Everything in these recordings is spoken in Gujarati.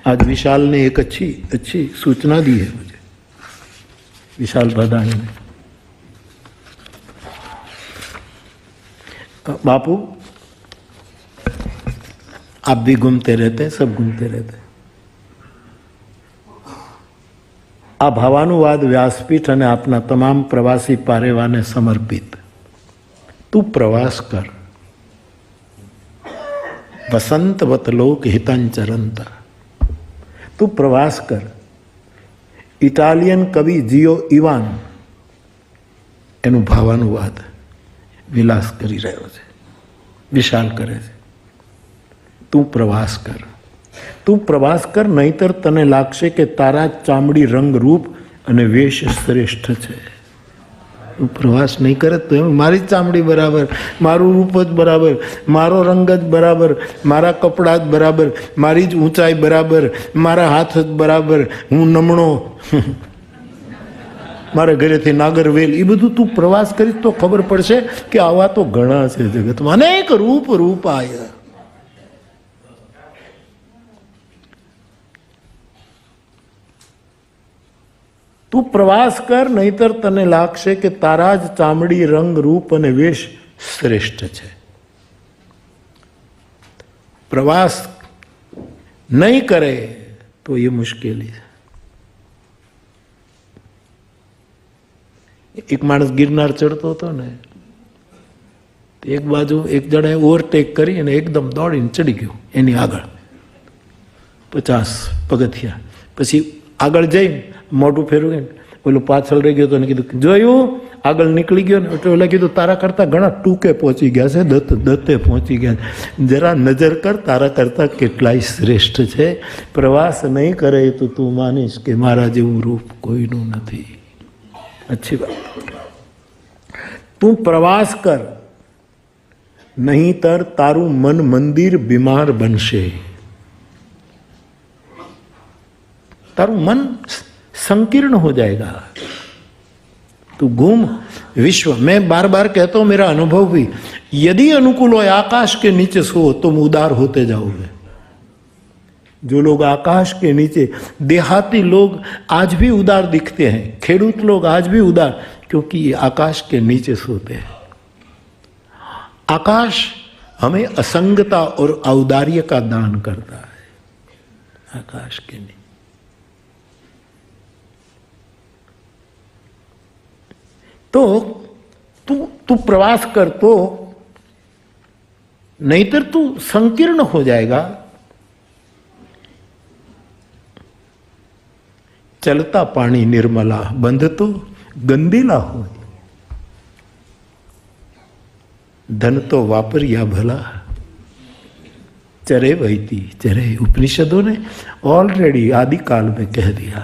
आज विशाल ने एक अच्छी अच्छी सूचना दी है मुझे विशाल भदानी ने बापू आप भी घूमते रहते हैं सब घूमते रहते हैं આ ભાવાનુવાદ વ્યાસપીઠ અને આપના તમામ પ્રવાસી પારેવાને સમર્પિત તું પ્રવાસ કર વસંતવત લોક હિતાંચરંતા તું પ્રવાસ કર. ઇટાલિયન કવિ જીઓ ઇવાન એનું ભાવાનુવાદ વિલાસ કરી રહ્યો છે, વિશાલ કરે છે. તું પ્રવાસ કર. તું પ્રવાસ કર, નહીતર તને લાગશે કે તારા ચામડી રંગ રૂપ અને વેશ શ્રેષ્ઠ છે. પ્રવાસ નહીં કરે તો એમ, મારી ચામડી બરાબર, મારું રૂપ જ બરાબર, મારો રંગ જ બરાબર, મારા કપડાં જ બરાબર, મારી જ ઊંચાઈ બરાબર, મારા હાથ જ બરાબર, હું નમણો. મારા ઘરેથી નાગરવેલ એ બધું તું પ્રવાસ કરીશ તો ખબર પડશે કે આવા તો ઘણા છે જગતમાં. અનેક રૂપ રૂપ આયા તું પ્રવાસ કર, નહીતર તને લાગશે કે તારા જ ચામડી રંગ, રૂપ અને વેશ શ્રેષ્ઠ છે. પ્રવાસ નહીં કરે તો એ મુશ્કેલી છે. એક માણસ ગિરનાર ચડતો હતો ને એક બાજુ એક જણાએ ઓવરટેક કરી અને એકદમ દોડીને ચડી ગયો એની આગળ. પચાસ પગથિયા. પછી આગળ જઈને મોઢું ને પેલું પાછળ રહી ગયો તો એને કીધું, જોયું? આગળ નીકળી ગયો ને. એટલે કીધું, તારા કરતાં ઘણા ટૂંકે પહોંચી ગયા છે, દત્ત, દત્તે પહોંચી ગયા છે. જરા નજર કર, તારા કરતાં કેટલાય શ્રેષ્ઠ છે. પ્રવાસ નહીં કરે તો તું માનીશ કે મારા જેવું રૂપ કોઈનું નથી. અચ્છી વાત. તું પ્રવાસ કર, નહીતર તારું મન મંદિર બીમાર બનશે. તારું મન संकीर्ण हो जाएगा। तू घूम, विश्व। मैं बार बार कहता हूँ, मेरा अनुभव भी, यदि अनुकूल हो, आकाश के नीचे सो तुम उदार होते जाओगे। जो लोग आकाश के नीचे, देहाती लोग आज भी उदार दिखते हैं, खेडूत लोग आज भी उदार, क्योंकि ये आकाश के नीचे सोते हैं। आकाश हमें असंगता और औदार्य का दान करता है, आकाश के नीचे। तो तू तू प्रवास कर तो नहींतर तू संकीर्ण हो जाएगा। चलता पानी निर्मला बंध तो गंदीला हो धन तो वापर या भला। चरे वहीती चरे उपनिषदों ने ऑलरेडी आदि काल में कह दिया।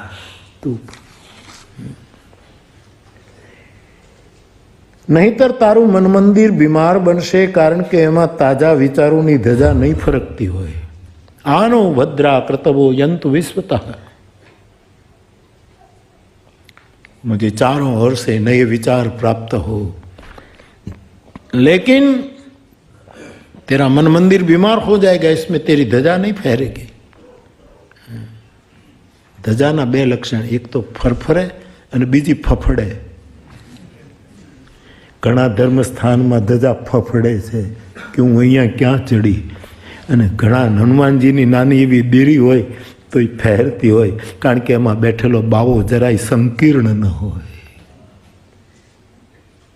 तू નહીતર તારું મન મંદિર બીમાર બનશે કારણ કે એમાં તાજા વિચારોની ધજા નહીં ફરકતી હોય આનો ભદ્રા કર્તવો યંતુ વિશ્વત मुझे चारों ओर से नए विचार प्राप्त हो लेकिन तेरा मन मंदिर बीमार हो जाएगा इसमें तेरी धजा नहीं फहरेगी ધજાના બે લક્ષણ એક તો ફરફરે અને બીજી ફફડે ઘણા ધર્મસ્થાનમાં ધજા ફફડે છે કે હું અહીંયા ક્યાં ચડી? અને ઘણા હનુમાનજીની નાની એવી દેરી હોય તો એ ફેરતી હોય, કારણ કે એમાં બેઠેલો બાવો જરાય સંકીર્ણ ન હોય.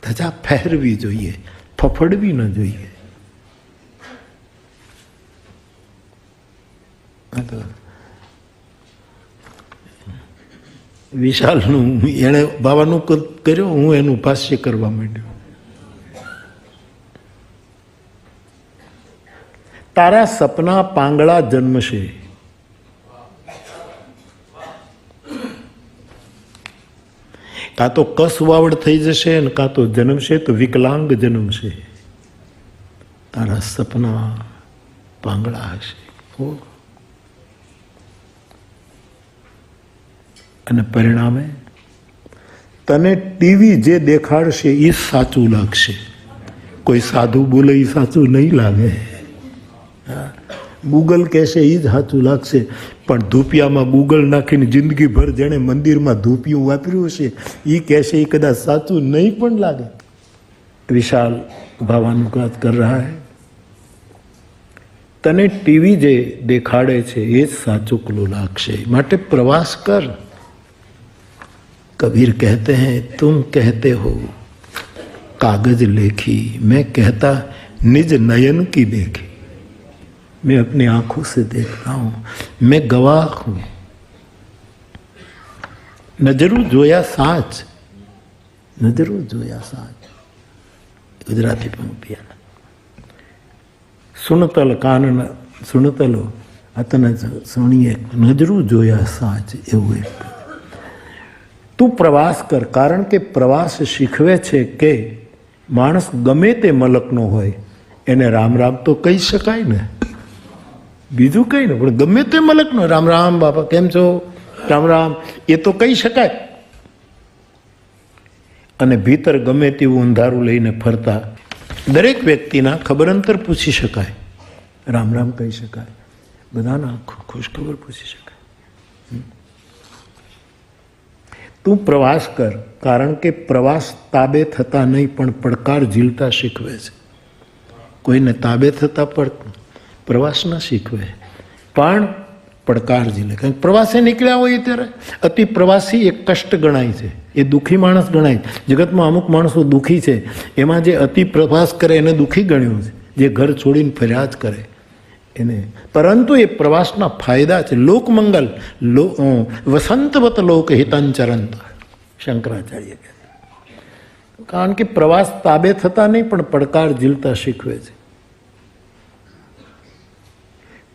ધજા ફેરવી જોઈએ, ફફડવી ન જોઈએ. વિશાલનું એણે બાવાનું કર્યો, હું એનું ભાષ્ય કરવા માંડ્યો. તારા સપના પાંગળા જન્મશે. કાં તો કસ વાવડ થઈ જશે અને કાં તો જન્મશે તો વિકલાંગ જન્મશે. તારા સપના પાંગળા હશે. અને પરિણામે તને ટીવી જે દેખાડશે એ સાચું લાગશે. કોઈ સાધુ બોલે એ સાચું નહીં લાગે. ગૂગલ કહેશે એ જ સાચું લાગશે. પણ ધૂપિયામાં ગૂગલ નાખીને જિંદગીભર જેણે મંદિરમાં ધૂપિયું વાપર્યું હશે એ કહેશે એ કદાચ સાચું નહીં પણ લાગે. વિશાલ ભાવાનુઘાત કર રહા હે. તને ટીવી જે દેખાડે છે, એ જ સાચું કલું લાગશે. માટે પ્રવાસ કર. કબીર કહેતે હૈ, તુમ કહેતે હો. કાગજ લેખી. મેં કહેતા, નિજ નયન કી દેખી. मैं अपनी आंखों से देखता हूं मैं गवाह हूं નજરું જોયા સાચ નજરું જોયા સાચ ગુજરાતી પંક્તિયા સુણતલ કાન સુણતલો અતન સુણીએ નજરું જોયા સાચ એવું એક તું પ્રવાસ કર કારણ કે પ્રવાસ શીખવે છે કે માણસ ગમે તે મલકનો હોય એને રામ રામ તો કહી શકાય ને બીજું કંઈ નહીં પણ ગમે તે મલકનો રામ રામ બાપા, કેમ છો? રામ રામ. એ તો કહી શકાય. અને ભીતર ગમે તેવું અંધારું લઈને ફરતા દરેક વ્યક્તિના ખબર અંતર પૂછી શકાય. રામ રામ કહી શકાય. બધાના ખુશખબર પૂછી શકાય. તું પ્રવાસ કર, કારણ કે પ્રવાસ તાબે થતા નહીં, પણ પડકાર ઝીલતા શીખવે છે. કોઈને તાબે થતા પણ પ્રવાસ ના શીખવે. પણ પડકાર ઝીલે કારણ કે પ્રવાસે નીકળ્યા હોય ત્યારે અતિ પ્રવાસી એક કષ્ટ ગણાય છે. એ દુઃખી માણસ ગણાય જગતમાં અમુક માણસો દુઃખી છે. એમાં જે અતિ પ્રવાસ કરે એને દુઃખી ગણ્યું છે. જે ઘર છોડીને ફર્યા જ કરે એને. પરંતુ એ પ્રવાસના ફાયદા છે. લોકમંગલ, લો વસંતવત લોક હિતાંચરંત, શંકરાચાર્ય કહે કારણ કે પ્રવાસ તાબે થતા નહીં, પણ પડકાર ઝીલતા શીખવે છે.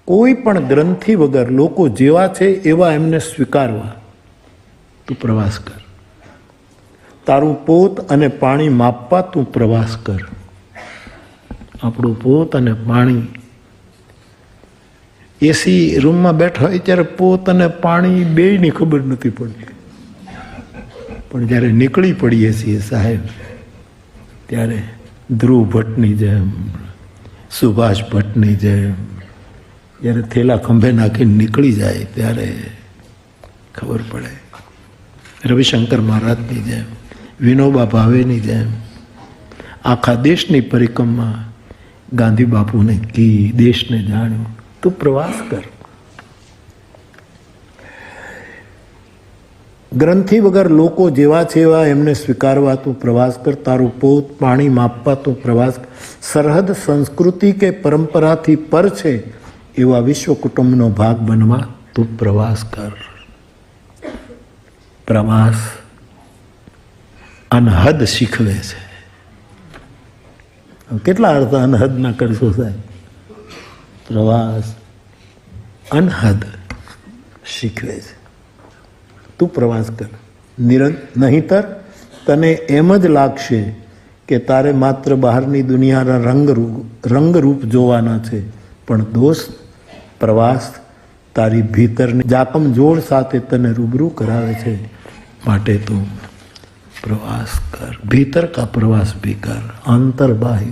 કોઈ પણ ગ્રંથિ વગર લોકો જેવા છે એવા એમને સ્વીકારવા. તું પ્રવાસ કર. તારું પોત અને પાણી માપવા તું પ્રવાસ કર. આપણું પોત અને પાણી. એસી રૂમમાં બેઠા હોય ત્યારે પોત અને પાણી બેયની ખબર નથી પડતી. પણ જ્યારે નીકળી પડીએ છીએ સાહેબ, ત્યારે ધ્રુવ ભટ્ટની જેમ, સુભાષ ભટ્ટની જેમ જ્યારે થેલા ખંભે નાખીને નીકળી જાય ત્યારે ખબર પડે. રવિશંકર મહારાજની જેમ, વિનોબા ભાવેની જેમ, આખા દેશની પરિક્રમા ગાંધી બાપુને કી, દેશને જાણ્યું. તું પ્રવાસ કર. ગ્રંથિ વગર લોકો જેવા છે એવા એમને સ્વીકારવા તું પ્રવાસ કર. તારું પોત પાણી માપવા તું પ્રવાસ સરહદ સંસ્કૃતિ કે પરંપરાથી પર છે એવા વિશ્વ કુટુંબનો ભાગ બનવા તું પ્રવાસ કર. પ્રવાસ અનહદ શીખવે છે. કેટલા અર્થ અનહદના કરશો સાહેબ? પ્રવાસ અનહદ શીખવે છે. તું પ્રવાસ કર. નિરં, નહીતર તને એમ જ લાગશે કે તારે માત્ર બહારની દુનિયાના રંગરૂપ રંગરૂપ જોવાના છે. પણ દોસ્ત પ્રવાસ તારી ભીતરની જાકમ જોડ સાથે તને રૂબરૂ કરાવે છે માટે તું પ્રવાસ કર. ભીતર કા પ્રવાસ ભી કર. અંતર બાહ્ય